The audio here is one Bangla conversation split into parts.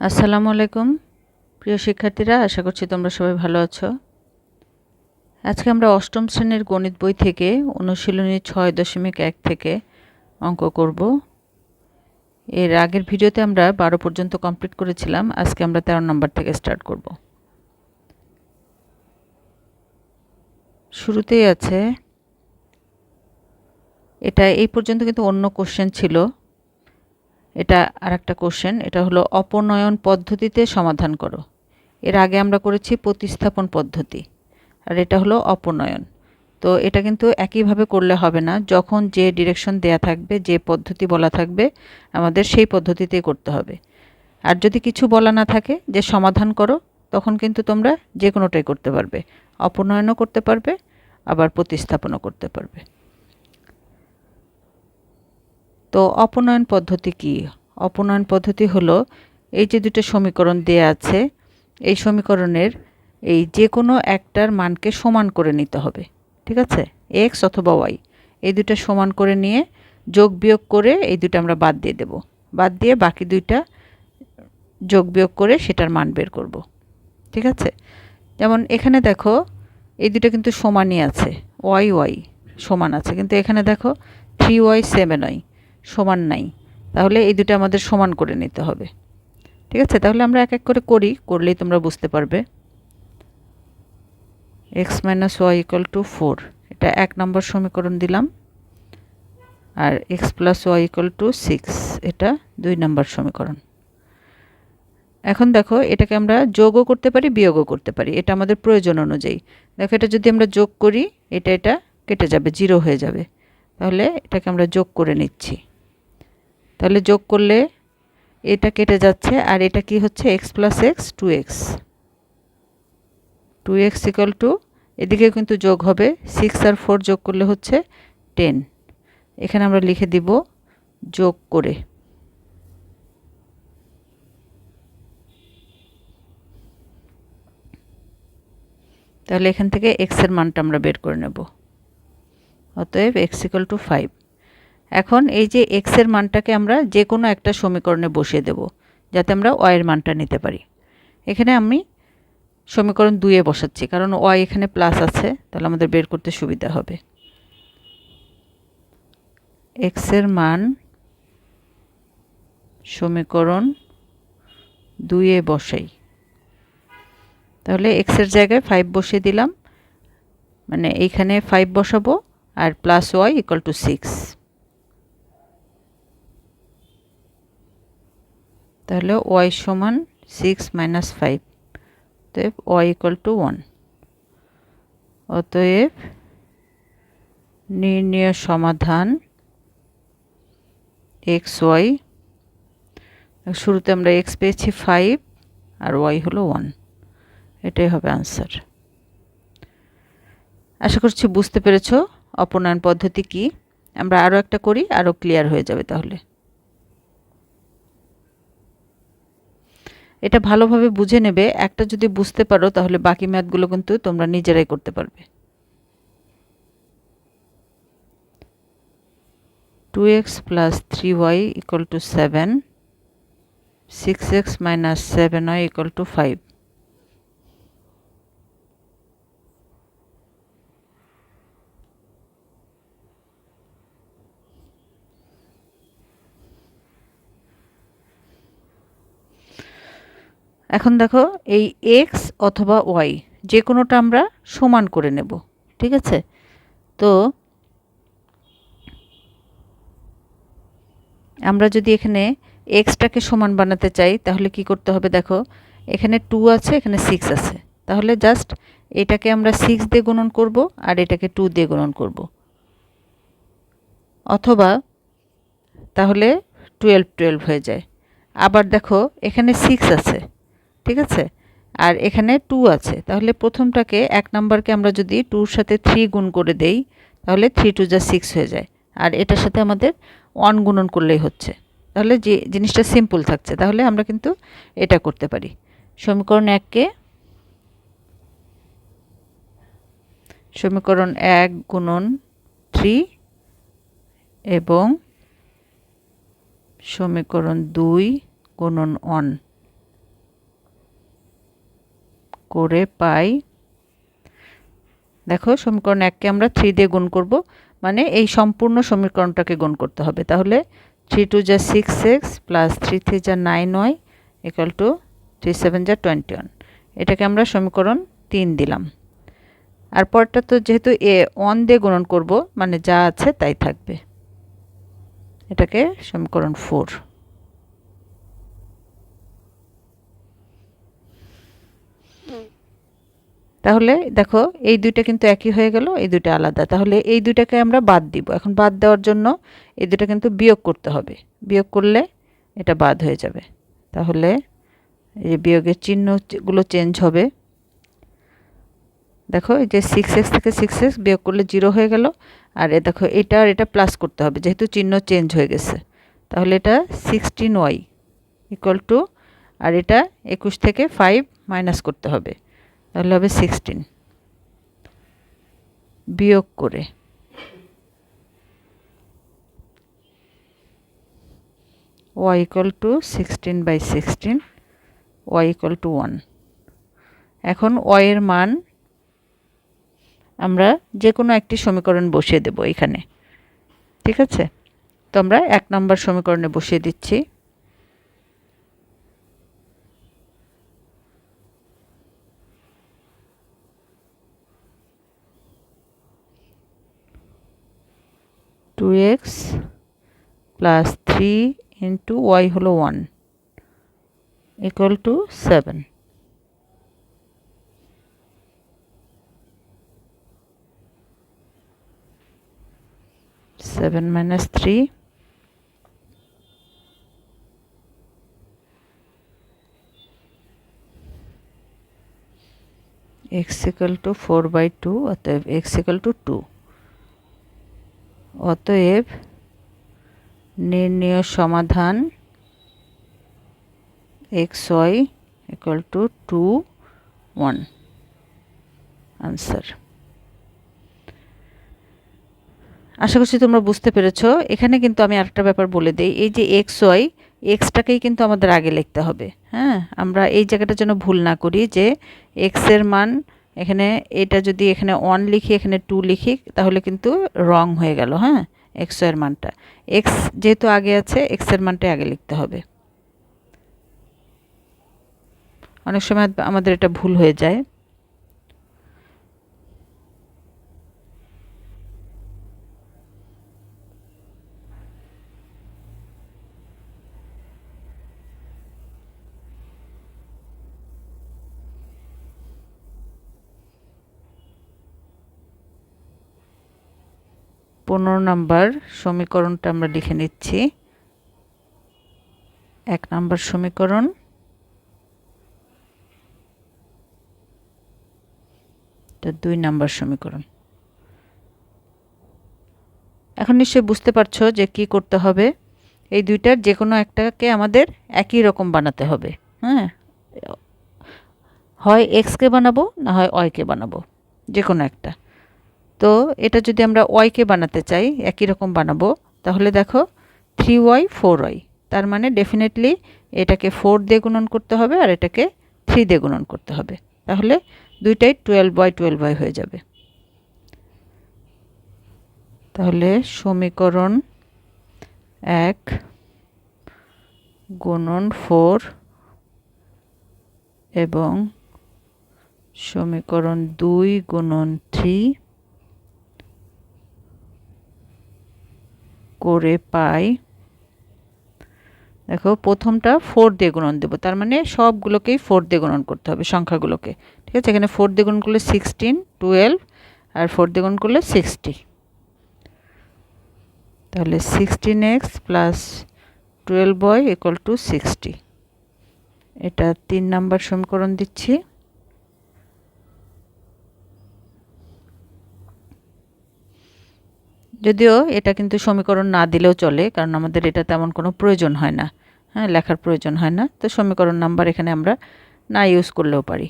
আসসালামু আলাইকুম, প্রিয় শিক্ষার্থীরা, আশা করছি তোমরা সবাই ভালো আছো। আজকে আমরা অষ্টম শ্রেণির গণিত বই থেকে অনুশীলনী ছয় দশমিক এক থেকে অঙ্ক করব। এর আগের ভিডিওতে আমরা বারো পর্যন্ত কমপ্লিট করেছিলাম, আজকে আমরা তেরো নম্বর থেকে স্টার্ট করব। শুরুতেই আছে, এটা এই পর্যন্ত কিন্তু অন্য কোশ্চেন ছিল। এটা আর একটা কোশ্চেন এটা হলো অপনয়ন পদ্ধতিতে সমাধান করো। এর আগে আমরা করেছি প্রতিস্থাপন পদ্ধতি, আর এটা হলো অপনয়ন। তো এটা কিন্তু একইভাবে করলে হবে না, যখন যে ডিরেকশন দেয়া থাকবে, যে পদ্ধতি বলা থাকবে, আমাদের সেই পদ্ধতিতেই করতে হবে। আর যদি কিছু বলা না থাকে, যে সমাধান করো, তখন কিন্তু তোমরা যে কোনোটাই করতে পারবে। অপনয়নও করতে পারবে, আবার প্রতিস্থাপনও করতে পারবে। তো অপনয়ন পদ্ধতি কি? অপনয়ন পদ্ধতি হলো এই যে দুটো সমীকরণ দেয়া আছে, এই সমীকরণের এই যে কোনো একটার মানকে সমান করে নিতে হবে, ঠিক আছে? এক্স অথবা ওয়াই এই দুটো সমান করে নিয়ে যোগ বিয়োগ করে এই দুটো আমরা বাদ দিয়ে দেব। বাদ দিয়ে বাকি দুইটা যোগ বিয়োগ করে সেটার মান বের করব, ঠিক আছে? যেমন এখানে দেখো এই দুটো কিন্তু সমানই আছে ওয়াই ওয়াই সমান আছে, কিন্তু এখানে দেখো থ্রি ওয়াই সেভেন ওয়াই সমান নাই। তাহলে এই দুটো আমাদের সমান করে নিতে হবে। ঠিক আছে? তাহলে আমরা এক এক করে করি, করলেই তোমরা বুঝতে পারবে। X minus y equal to four এটা এক নম্বর সমীকরণ দিলাম। আর x plus y equal to six এটা দুই নম্বর সমীকরণ। এখন দেখো, এটাকে আমরা যোগও করতে পারি, বিয়োগও করতে পারি। এটা আমাদের প্রয়োজন অনুযায়ী। দেখো, এটা যদি আমরা যোগ করি, এটা এটা কেটে যাবে জিরো হয়ে যাবে। তাহলে এটাকে আমরা যোগ করে নিচ্ছি। তাহলে যোগ করলে এটা কেটে যাচ্ছে আর এটা কি হচ্ছে? X plus x two x two x equal to এদিকে কিন্তু যোগ হবে। সিক্স আর ফোর যোগ করলে হচ্ছে টেন এখানে আমরা লিখে দিব যোগ করে। তাহলে এখান থেকে এক্সের মানটা আমরা বের করে নেব। অতএব এক্স ইকাল টু ফাইভ এখন এই যে এক্সের মানটাকে আমরা যে কোনো একটা সমীকরণে বসিয়ে দেব, যাতে আমরা ওয়ের মানটা নিতে পারি। এখানে আমি সমীকরণ দুইয়ে বসাচ্ছি, কারণ ওয়াই এখানে প্লাস আছে, তাহলে আমাদের বের করতে সুবিধা হবে। এক্সের মান সমীকরণ দুইয়ে বসাই। তাহলে এক্সের জায়গায় ফাইভ বসিয়ে দিলাম মানে এইখানে ফাইভ বসাবো, আর plus y equal to six তাহলে ওয়াই সমান সিক্স মাইনাস ফাইভ অতএব ওয়াই ইকুয়াল টু ওয়ান অতএব নির্ণয় সমাধান এক্স ওয়াই শুরুতে আমরা এক্স পেয়েছি ফাইভ আর ওয়াই হলো ওয়ান এটাই হবে আনসার আশা করছি বুঝতে পেরেছ, অপনয়ন পদ্ধতি কি? আমরা আরও একটা করি আরও ক্লিয়ার হয়ে যাবে তাহলে। এটা ভালোভাবে বুঝে নেবে। একটা যদি বুঝতে পারো, তাহলে বাকি ম্যাথগুলো কিন্তু তোমরা নিজেরাই করতে পারবে। Two x plus three y equal to seven six x minus seven y equal to five এখন দেখো এই এক্স অথবা ওয়াই যে কোনোটা আমরা সমান করে নেব, ঠিক আছে? তো আমরা যদি এখানে এক্সটাকে সমান বানাতে চাই, তাহলে কি করতে হবে দেখো, এখানে টু আছে, এখানে সিক্স আছে। তাহলে জাস্ট এটাকে আমরা সিক্স দিয়ে গুণন করব আর এটাকে টু দিয়ে গুণন করব। অথবা তাহলে টুয়েলভ টুয়েলভ হয়ে যায়। আবার দেখো, এখানে সিক্স আছে। ঠিক আছে? আর এখানে টু আছে। তাহলে প্রথমটাকে এক নাম্বারকে আমরা যদি টুর সাথে থ্রি গুণ করে দেই, তাহলে থ্রি টু যা সিক্স হয়ে যায়। আর এটার সাথে আমাদের ওয়ান গুণন করলেই হচ্ছে। তাহলে যে জিনিসটা সিম্পল থাকছে, তাহলে আমরা কিন্তু এটা করতে পারি। সমীকরণ এককে সমীকরণ এক গুণন থ্রি এবং সমীকরণ দুই গুণন ওয়ান করে পাই। দেখো সমীকরণ এককে আমরা থ্রি দিয়ে গুণ করব। মানে এই সম্পূর্ণ সমীকরণটাকে গুণ করতে হবে। তাহলে থ্রি টু যা six x plus three three যা nine y equal to three seven যা টোয়েন্টি ওয়ান এটাকে আমরা সমীকরণ তিন দিলাম। আর পরটা তো যেহেতু এ ওয়ান দিয়ে গুণন করব মানে যা আছে তাই থাকবে। এটাকে সমীকরণ ফোর তাহলে দেখো, এই দুইটা কিন্তু একই হয়ে গেল, এই দুইটা আলাদা। তাহলে এই দুইটাকে আমরা বাদ দিব। এখন বাদ দেওয়ার জন্য এই দুটা কিন্তু বিয়োগ করতে হবে। বিয়োগ করলে এটা বাদ হয়ে যাবে। তাহলে এই বিয়োগের চিহ্নগুলো চেঞ্জ হবে। দেখো, এই যে সিক্স এক্স থেকে সিক্স এক্স বিয়োগ করলে জিরো হয়ে গেল। আর এ দেখো, এটা আর এটা প্লাস করতে হবে, যেহেতু চিহ্ন চেঞ্জ হয়ে গেছে। তাহলে এটা সিক্সটিন ওয়াই ইকুয়াল টু আর এটা একুশ থেকে ফাইভ মাইনাস করতে হবে। তাহলে হবে সিক্সটিন বিয়োগ করে y equal to sixteen by sixteen y equal to one এখন ওয়াইয়ের মান আমরা যে কোনো একটি সমীকরণ বসিয়ে দেব এখানে। ঠিক আছে? তো আমরা এক নম্বর সমীকরণে বসিয়ে দিচ্ছি two x plus three into y হলো one equal to seven seven minus three x equal to four by two অতএব এক্স ইকাল টু টু অতএব নির্ণয় সমাধান x y equal to two one answer আশা করছি তোমরা বুঝতে পেরেছ। এখানে কিন্তু আমি আরেকটা ব্যাপার বলে দিই। এই যে এক্স ওয়াই এক্সটাকেই কিন্তু আমাদের আগে লিখতে হবে। হ্যাঁ আমরা এই জায়গাটা যেন ভুল না করি যে এক্সের মান এখানে এটা যদি এখানে ওয়ান লিখি, এখানে টু লিখি, তাহলে কিন্তু রং হয়ে গেল হ্যাঁ? এক্সের মানটা। এক্স যেহেতু আগে আছে এক্সের মানটাই আগে লিখতে হবে। অনেক সময় আমাদের এটা ভুল হয়ে যায়। পনেরো নম্বর সমীকরণটা আমরা লিখে নিচ্ছি। এক নম্বর সমীকরণ। দুই নম্বর সমীকরণ। এখন নিশ্চয়ই বুঝতে পারছ যে কি করতে হবে। এই দুইটার যে কোনো একটাকে আমাদের একই রকম বানাতে হবে। হ্যাঁ? হয় এক্সকে বানাবো, না হয় অয়কে বানাবো। যে কোনো একটা। তো এটা যদি আমরা ওয়াইকে বানাতে চাই, একই রকম বানাবো, তাহলে দেখো থ্রি ওয়াই ফোর ওয়াই তার মানে ডেফিনেটলি এটাকে ফোর দিয়ে গুণন করতে হবে আর এটাকে থ্রি দিয়ে গুণন করতে হবে। তাহলে দুইটাই টুয়েলভ ওয়াই টুয়েলভ ওয়াই হয়ে যাবে। তাহলে সমীকরণ এক গুণন ফোর এবং সমীকরণ দুই গুণন থ্রি করে পাই। দেখো, প্রথমটা ফোর দিয়ে গুণন দেবো। তার মানে সবগুলোকেই ফোর দিয়ে গুণন করতে হবে সংখ্যাগুলোকে। ঠিক আছে? এখানে ফোর দিয়ে গুণন করলে সিক্সটিন টুয়েলভ আর ফোর দিয়ে গুণন করলে সিক্সটি তাহলে sixteen x plus twelve y equal to sixty এটা তিন নাম্বার সমীকরণ দিচ্ছি। যদিও এটা কিন্তু সমীকরণ না দিলেও চলে, কারণ আমাদের এটা তেমন কোনো প্রয়োজন হয় না। হ্যাঁ লেখার প্রয়োজন হয় না। তো সমীকরণ নাম্বার এখানে আমরা না ইউজ করলেও পারি।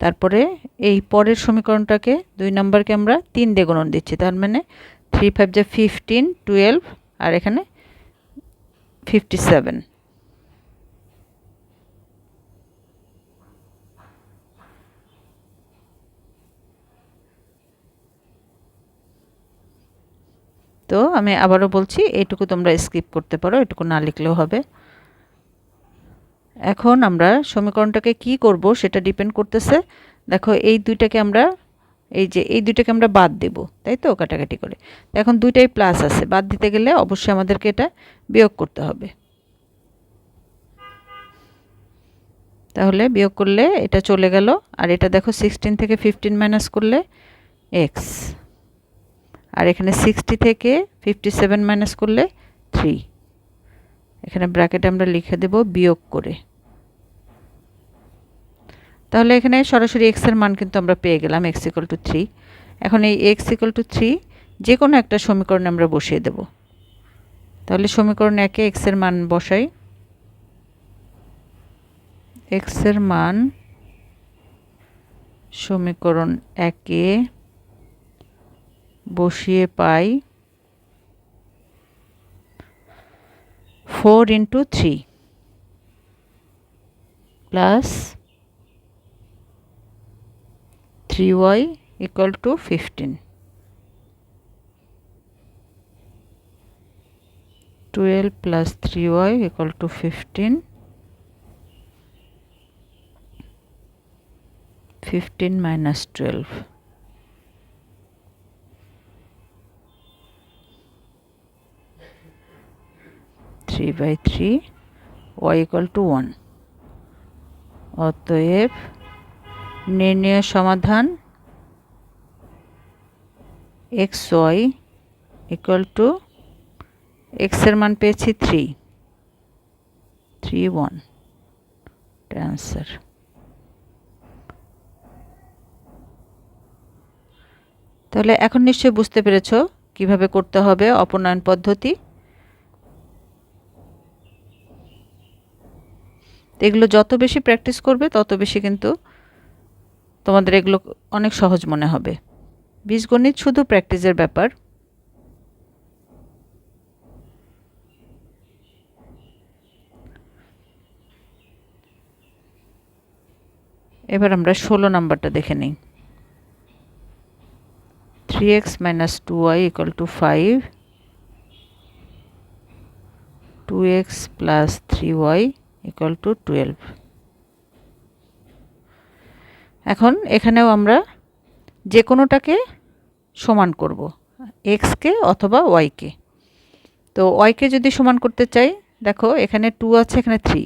তারপরে এই পরের সমীকরণটাকে দুই নাম্বারকে আমরা তিন দিয়ে গুণন দিচ্ছি। তার মানে থ্রি ফাইভ যা ফিফটিন টুয়েলভ আর এখানে ফিফটি সেভেন তো আমি আবারও বলছি এটুকু তোমরা স্কিপ করতে পারো এটুকু না লিখলেও হবে। এখন আমরা সমীকরণটাকে কি করব সেটা ডিপেন্ড করতেছে। দেখো, এই দুইটাকে আমরা, এই যে, এই দুইটাকে আমরা বাদ দেব, তাই তো? কাটাকাটি করে। এখন দুইটাই প্লাস আছে, বাদ দিতে গেলে অবশ্যই আমাদেরকে এটা বিয়োগ করতে হবে। তাহলে বিয়োগ করলে এটা চলে গেল, আর এটা দেখো সিক্সটিন থেকে ফিফটিন মাইনাস করলে এক্স আর এখানে সিক্সটি থেকে ফিফটি সেভেন মাইনাস করলে থ্রি এখানে ব্র্যাকেটে আমরা লিখে দেব বিয়োগ করে। তাহলে এখানে সরাসরি এক্সের মান কিন্তু আমরা পেয়ে গেলাম এক্স ইকুয়াল টু থ্রি এখন এই এক্স ইকুয়াল টু থ্রি যে কোনো একটা সমীকরণে আমরা বসিয়ে দেব। তাহলে সমীকরণ একে এক্সের মান বসাই। এক্সের মান সমীকরণ একে বসিয়ে পাই four into three plus three y equal to fifteen. Twelve plus three y equal to fifteen. Fifteen minus twelve. Three by three y equal to one অতএব নির্ণয় সমাধান এক্স ওয়াই ইকুয়াল টু এক্সের মান পেয়েছি থ্রি থ্রি ওয়ান অ্যান্সার তাহলে এখন নিশ্চয়ই বুঝতে পেরেছ কীভাবে করতে হবে অপনয়ন পদ্ধতি। এগুলো যত বেশি প্র্যাকটিস করবে, তত বেশি কিন্তু তোমাদের এগুলো অনেক সহজ মনে হবে। বীজগণিত শুধু প্র্যাকটিসের ব্যাপার। এবার আমরা ষোলো নাম্বারটা দেখে নিই। Three x minus two y equal to five two x plus three y equal to twelve এখন এখানেও আমরা যে কোনোটাকে সমান করব এক্সকে অথবা ওয়াইকে তো ওয়াইকে যদি সমান করতে চাই, দেখো এখানে টু আছে, এখানে থ্রি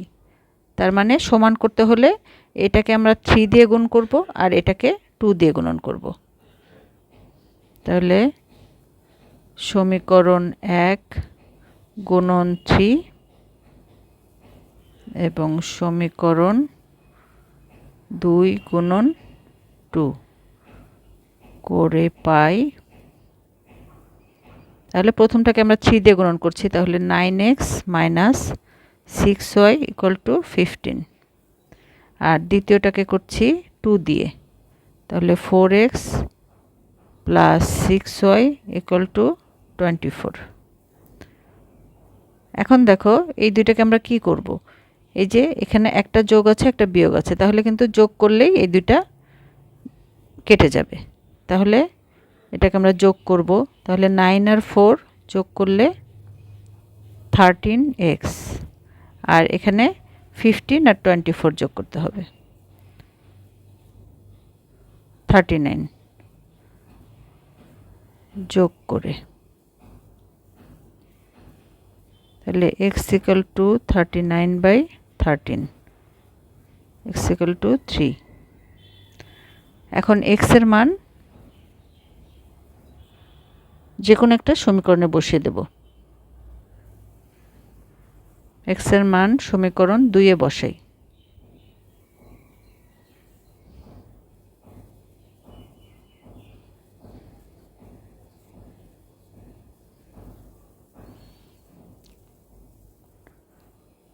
তার মানে সমান করতে হলে এটাকে আমরা থ্রি দিয়ে গুণ করব আর এটাকে টু দিয়ে গুণন করব। তাহলে সমীকরণ এক গুণন থ্রি এবং সমীকরণ দুই গুণন টু করে পাই। তাহলে প্রথমটাকে আমরা থ্রি দিয়ে গুণন করছি, তাহলে nine x minus six y equal to fifteen আর দ্বিতীয়টাকে করছি টু দিয়ে, তাহলে four x plus six y equal to twenty four এখন দেখো, এই দুইটাকে আমরা কি করব? এই যে এখানে একটা যোগ আছে, একটা বিয়োগ আছে। তাহলে কিন্তু যোগ করলেই এই দুইটা কেটে যাবে। তাহলে এটাকে আমরা যোগ করব। তাহলে নাইন আর ফোর যোগ করলে থার্টিন এক্স আর এখানে ফিফটিন আর টোয়েন্টি ফোর যোগ করতে হবে। থার্টি নাইন যোগ করে। তাহলে x equal to thirty nine by thirteen x equal to three এখন এক্সের মান যে কোনো একটা সমীকরণে বসিয়ে দেব। এক্সের মান সমীকরণ দুইয়ে বসাই।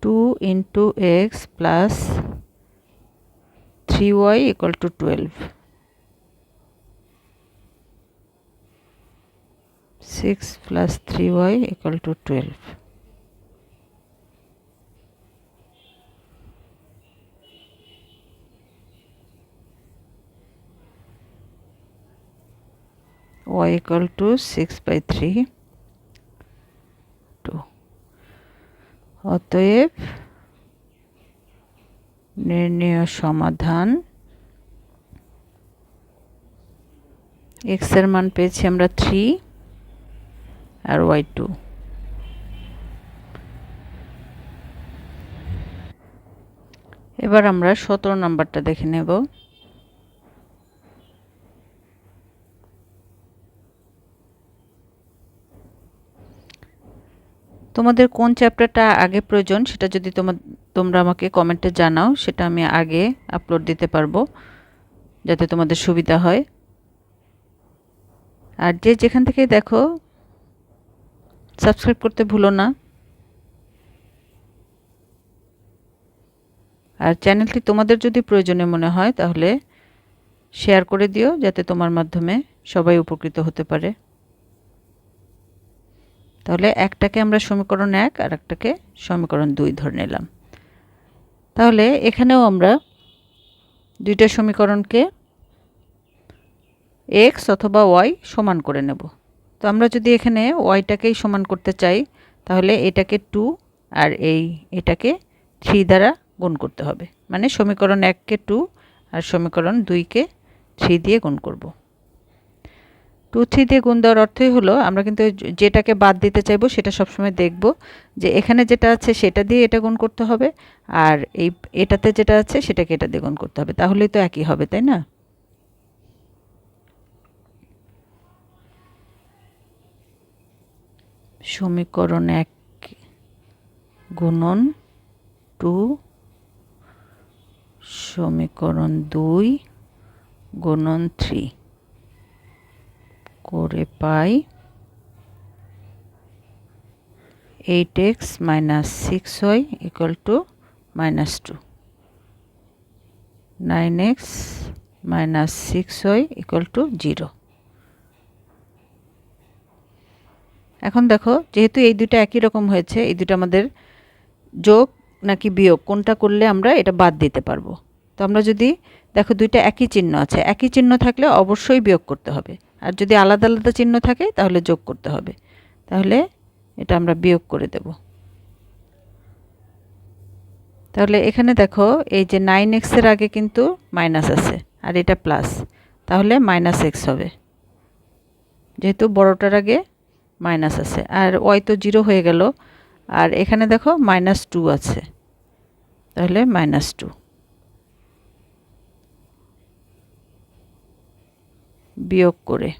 2 into x plus 3y equal to 12 6 plus 3y equal to 12 y equal to 6 by 3 অতএব নির্ণয় সমাধান। এক্সের মান পেয়েছি আমরা থ্রি আর ওয়াই টু এবার আমরা সতেরো নাম্বারটা দেখে নেব। তোমাদের কোন চ্যাপ্টারটা আগে প্রয়োজন সেটা যদি তোমার তোমরা আমাকে কমেন্টে জানাও, সেটা আমি আগে আপলোড দিতে পারব, যাতে তোমাদের সুবিধা হয়। আর যে যেখান থেকে দেখো সাবস্ক্রাইব করতে ভুলো না। আর চ্যানেলটি তোমাদের যদি প্রয়োজনে মনে হয়, তাহলে শেয়ার করে দিও, যাতে তোমার মাধ্যমে সবাই উপকৃত হতে পারে। তাহলে একটাকে আমরা সমীকরণ এক আর একটাকে সমীকরণ দুই ধরে নিলাম। তাহলে এখানেও আমরা দুইটা সমীকরণকে এক্স অথবা ওয়াই সমান করে নেব। তো আমরা যদি এখানে ওয়াইটাকেই সমান করতে চাই, তাহলে এটাকে টু আর এই এটাকে থ্রি দ্বারা গুণ করতে হবে। মানে সমীকরণ এককে টু আর সমীকরণ দুইকে থ্রি দিয়ে গুণ করব। টু থ্রি দিয়ে গুণ দেওয়ার অর্থই হলো, আমরা কিন্তু যেটাকে বাদ দিতে চাইব সেটা সবসময় দেখব যে এখানে যেটা আছে সেটা দিয়ে এটা গুণ করতে হবে আর এই এটাতে যেটা আছে সেটাকে এটা দিয়ে গুণ করতে হবে। তাহলেই তো একই হবে, তাই না? সমীকরণ এক গুণন টু, সমীকরণ দুই গুণন থ্রি। করে পাই eight x minus six y equal to minus two. Nine x minus six y equal to zero. এখন দেখো, যেহেতু এই দুটো একই রকম হয়েছে, এই দুটো আমাদের যোগ নাকি বিয়োগ, কোনটা করলে আমরা এটা বাদ দিতে পারব? তো আমরা যদি দেখো দুইটা একই চিহ্ন আছে, একই চিহ্ন থাকলে অবশ্যই বিয়োগ করতে হবে। আর যদি আলাদা আলাদা চিহ্ন থাকে, তাহলে যোগ করতে হবে। তাহলে এটা আমরা বিয়োগ করে দেব। তাহলে এখানে দেখো, এই যে নাইন এক্সের আগে কিন্তু মাইনাস আছে, আর এটা প্লাস তাহলে মাইনাস এক্স হবে। যেহেতু বড়টার আগে মাইনাস আছে, আর ওয়াই তো জিরো হয়ে গেল। আর এখানে দেখো মাইনাস টু আছে। তাহলে মাইনাস টু বিয়োগ করে।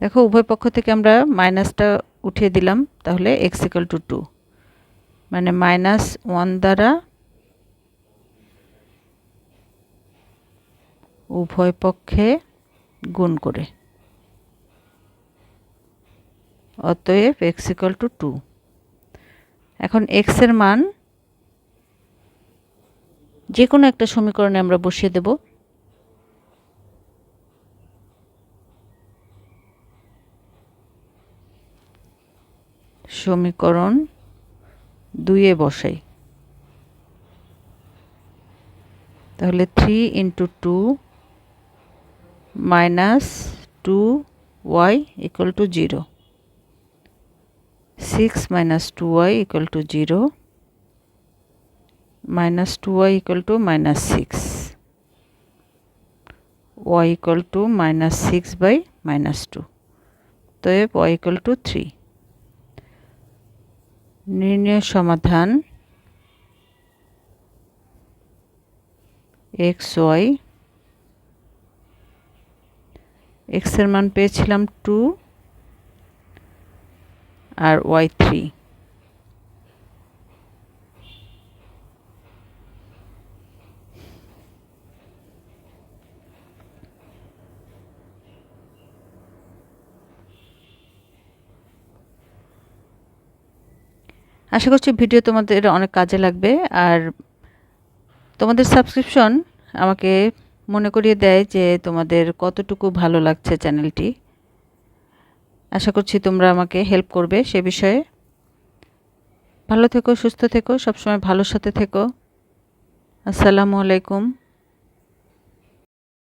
দেখো, উভয় পক্ষ থেকে আমরা মাইনাসটা উঠিয়ে দিলাম, তাহলে এক্স ইকাল টু টু মানে মাইনাস ওয়ান দ্বারা উভয় পক্ষে গুণ করে। অতএব এক্স ইকাল টু টু এখন এক্সের মান যে কোনো একটা সমীকরণে আমরা বসিয়ে দেব। সমীকরণ দুইয়ে বসাই। তাহলে three into two minus two y equal to zero six minus two y equal to zero minus two y equal to minus six y equal to minus six by minus two তো ওয়াই ইকুয়াল টু থ্রি নির্ণয় সমাধান এক্স ওয়াই। এক্সের মান পেয়েছিলাম টু আর ওয়াই থ্রি। আশা করছি ভিডিও তোমাদের অনেক কাজে লাগবে। আর তোমাদের সাবস্ক্রিপশন আমাকে মনে করিয়ে দেয় যে তোমাদের কতটুকু ভালো লাগছে চ্যানেলটি আশা করছি তোমরা আমাকে হেল্প করবে সে বিষয়ে। ভালো থেকো, সুস্থ থেকো, সবসময় ভালোর সাথে থেকো। আসসালামু আলাইকুম।